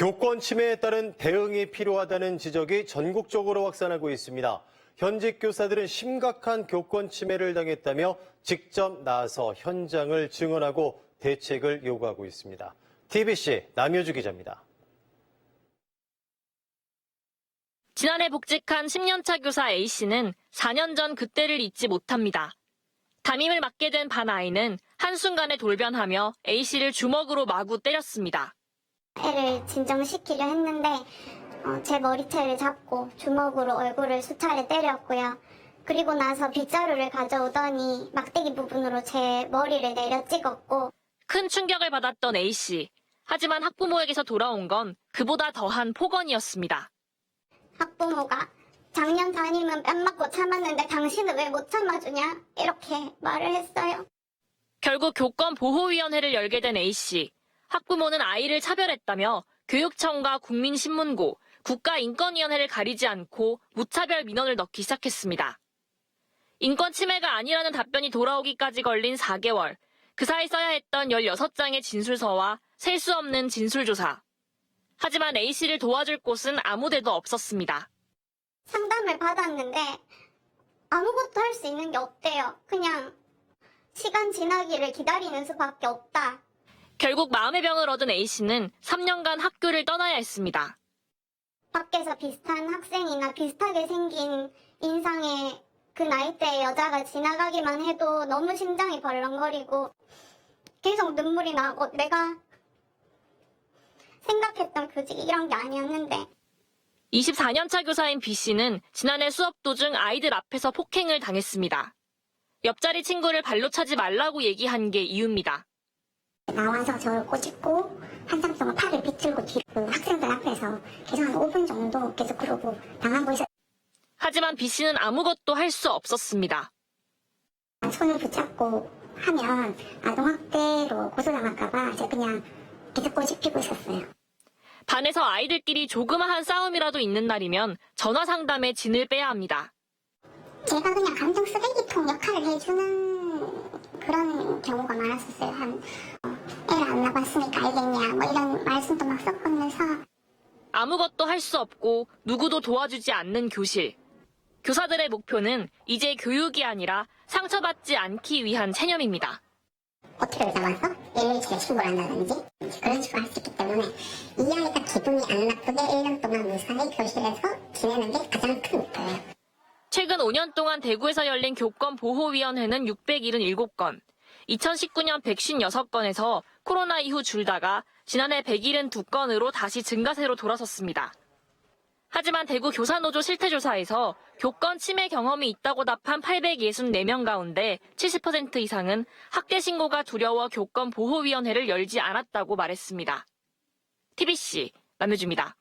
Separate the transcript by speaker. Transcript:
Speaker 1: 교권 침해에 따른 대응이 필요하다는 지적이 전국적으로 확산하고 있습니다. 현직 교사들은 심각한 교권 침해를 당했다며 직접 나서 현장을 증언하고 대책을 요구하고 있습니다. TBC 남효주 기자입니다.
Speaker 2: 지난해 복직한 10년차 교사 A씨는 4년 전 그때를 잊지 못합니다. 담임을 맡게 된 반 아이는 한순간에 돌변하며 A씨를 주먹으로 마구 때렸습니다.
Speaker 3: 애를 진정시키려 했는데 어, 제 머리채를 잡고 주먹으로 얼굴을 수차례 때렸고요. 그리고 나서 빗자루를 가져오더니 막대기 부분으로 제 머리를 내려 찍었고
Speaker 2: 큰 충격을 받았던 A씨. 하지만 학부모에게서 돌아온 건 그보다 더한 폭언이었습니다.
Speaker 3: 학부모가 작년 담임은 뺨 맞고 참았는데 당신은 왜 못 참아주냐 이렇게 말을 했어요.
Speaker 2: 결국 교권 보호위원회를 열게 된 A씨. 학부모는 아이를 차별했다며 교육청과 국민신문고, 국가인권위원회를 가리지 않고 무차별 민원을 넣기 시작했습니다. 인권 침해가 아니라는 답변이 돌아오기까지 걸린 4개월. 그 사이 써야 했던 16장의 진술서와 셀 수 없는 진술조사. 하지만 A씨를 도와줄 곳은 아무데도 없었습니다.
Speaker 3: 상담을 받았는데 아무것도 할 수 있는 게 없대요. 그냥 시간 지나기를 기다리는 수밖에 없다.
Speaker 2: 결국 마음의 병을 얻은 A씨는 3년간 학교를 떠나야 했습니다.
Speaker 3: 밖에서 비슷한 학생이나 비슷하게 생긴 인상의 그 나이대의 여자가 지나가기만 해도 너무 심장이 벌렁거리고 계속 눈물이 나고 내가 생각했던 교직이 이런 게 아니었는데
Speaker 2: 24년차 교사인 B씨는 지난해 수업 도중 아이들 앞에서 폭행을 당했습니다. 옆자리 친구를 발로 차지 말라고 얘기한 게 이유입니다.
Speaker 3: 나와서 저를 꼬집고 한참 동안 팔을 비틀고 뒤로 그 학생들 앞에서 계속 한 5분 정도 계속 그러고 당하고 있어
Speaker 2: 하지만 B씨는 아무것도 할 수 없었습니다.
Speaker 3: 손을 붙잡고 하면 아동학대로 고소당할까봐 제가 그냥 계속 꼬집히고 있었어요.
Speaker 2: 반에서 아이들끼리 조그마한 싸움이라도 있는 날이면 전화 상담에 진을 빼야 합니다.
Speaker 3: 제가 그냥 감정 쓰레기통 역할을 해주는 그런 경우가 많았었어요. 한 안 낳았으니까 알겠냐 뭐 이런 말씀도 막 섞으면서
Speaker 2: 아무것도 할 수 없고 누구도 도와주지 않는 교실. 교사들의 목표는 이제 교육이 아니라 상처받지 않기 위한 체념입니다.
Speaker 3: 어떻게 잡아서 117에 신고를 한다든지 그런 식으로 할 수 있기 때문에 이 아이가 기분이 안 나쁘게 1년 동안 무사히 교실에서 지내는 게 가장 큰 목표예요.
Speaker 2: 최근 5년 동안 대구에서 열린 교권 보호위원회는 677건, 2019년 156건에서 코로나 이후 줄다가 지난해 172건으로 다시 증가세로 돌아섰습니다. 하지만 대구 교사노조 실태조사에서 교권 침해 경험이 있다고 답한 864명 가운데 70% 이상은 학대 신고가 두려워 교권 보호위원회를 열지 않았다고 말했습니다. TBC 남효주입니다.